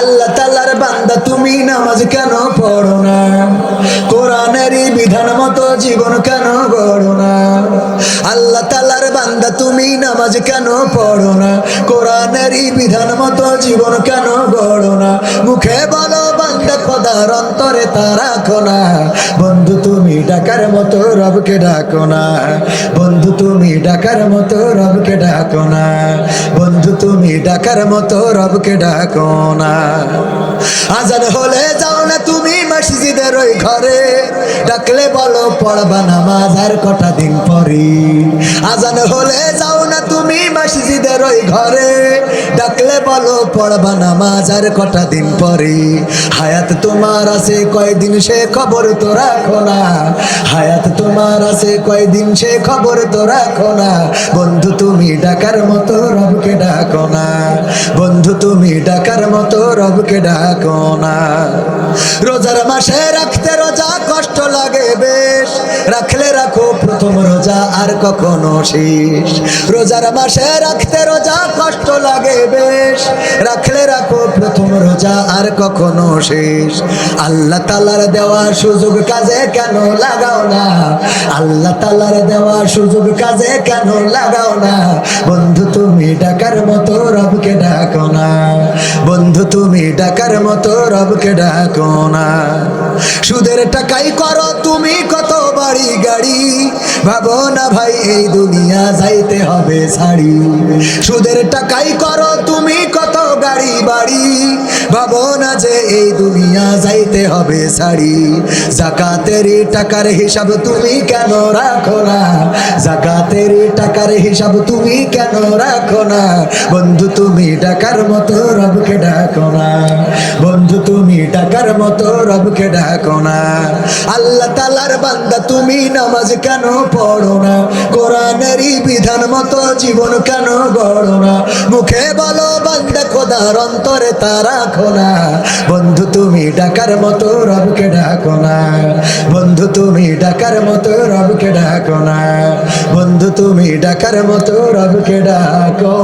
আল্লাহ তালার বান্দা, তুমি নামাজ কেন পড়ো না? কোরআনেরই বিধান মতো জীবন কেন গড়ো না? আল্লাহ তালার বান্দা, তুমি নামাজ কেন পড়ো না? কোরআনেরই বিধান মতো জীবন কেন গড়ো না? মুখে বলো, বান্দা, খোদার অন্তরে তারা খোনা বন্ধু, তুমি ডাকার মতো রবকে ডাকো না। বন্ধু তুমি ডাকার মতো রবকে ডাকো না। বন্ধু, তুমি ডাকার মতো রবকে ডাকো না। আজান হলে যাও না তুমি মসজিদের ওই ঘরে। ডাকলে বলো, পড়বা না আর কটা দিন পরে। আজান হলে যাও না তুমি মসজিদের ওই ঘরে। ডাকলে বলো, পড়বা নামাজ আর কটা দিন পরে। হায়াত তোমার আছে, কয়দিন সে খবর তো রাখো না। হায়াত তোমার আছে, কয়দিন সে খবর তো রাখো না। বন্ধু, তুমি ডাকার মতো রবকে ডাকো না। বন্ধু, তুমি ডাকার মতো রবকে ডাকো না। রোজার মাসে রাখতে রোজা কষ্ট লাগে বেশ। রাখলে রাখো প্রথম রোজা আর কখনো শেষ। রোজার মাসে রাখতে রোজা কষ্ট লাগে বেশ। রাখলে রাখো প্রথম রোজা আর কখনো শেষ। আল্লাহ তালার দেওয়া সুযোগ কাজে কেন লাগাও না? আল্লাহ তালার দেওয়া সুযোগ কাজে কেন লাগাও না? বন্ধু, তুমি ডাকার মতো রবকে ডাকো না। বন্ধু, তুমি ডাকার মতো রবকে ডাকো না। সুদের টাকাই করো, তুমি কত গাড়ি। ভাবো না ভাই, এই দুনিয়া যাইতে হবে, শাড়ি। সুদের টাকাই করো তুমি কত গাড়ি বাড়ি ভাবো না যে এই দুনিয়া যাইতে হবে ছাড়ি জাকাতের টাকার হিসাব তুমি কেন রাখো না? জাকাতের টাকার হিসাব তুমি কেন রাখো না? বন্ধু, তুমি ডাকার মতো রবকে ডাকো না। বন্ধু, তুমি টাকার মতো রবকে ডাকো না। আল্লাহ তালার বান্দা, তুমি নামাজ কেন পড়ো না? কোরআনেরই বিধান মতো জীবন কেন গড়ো না? মুখে বলো খোদার অন্তরে তারা রাখো না বন্ধু, তুমি ডাকার মতো রবকে ডাকো না। বন্ধু, তুমি ডাকার মতো রবকে ডাকো না। বন্ধু, তুমি ডাকার মতো রবকে ডাকো।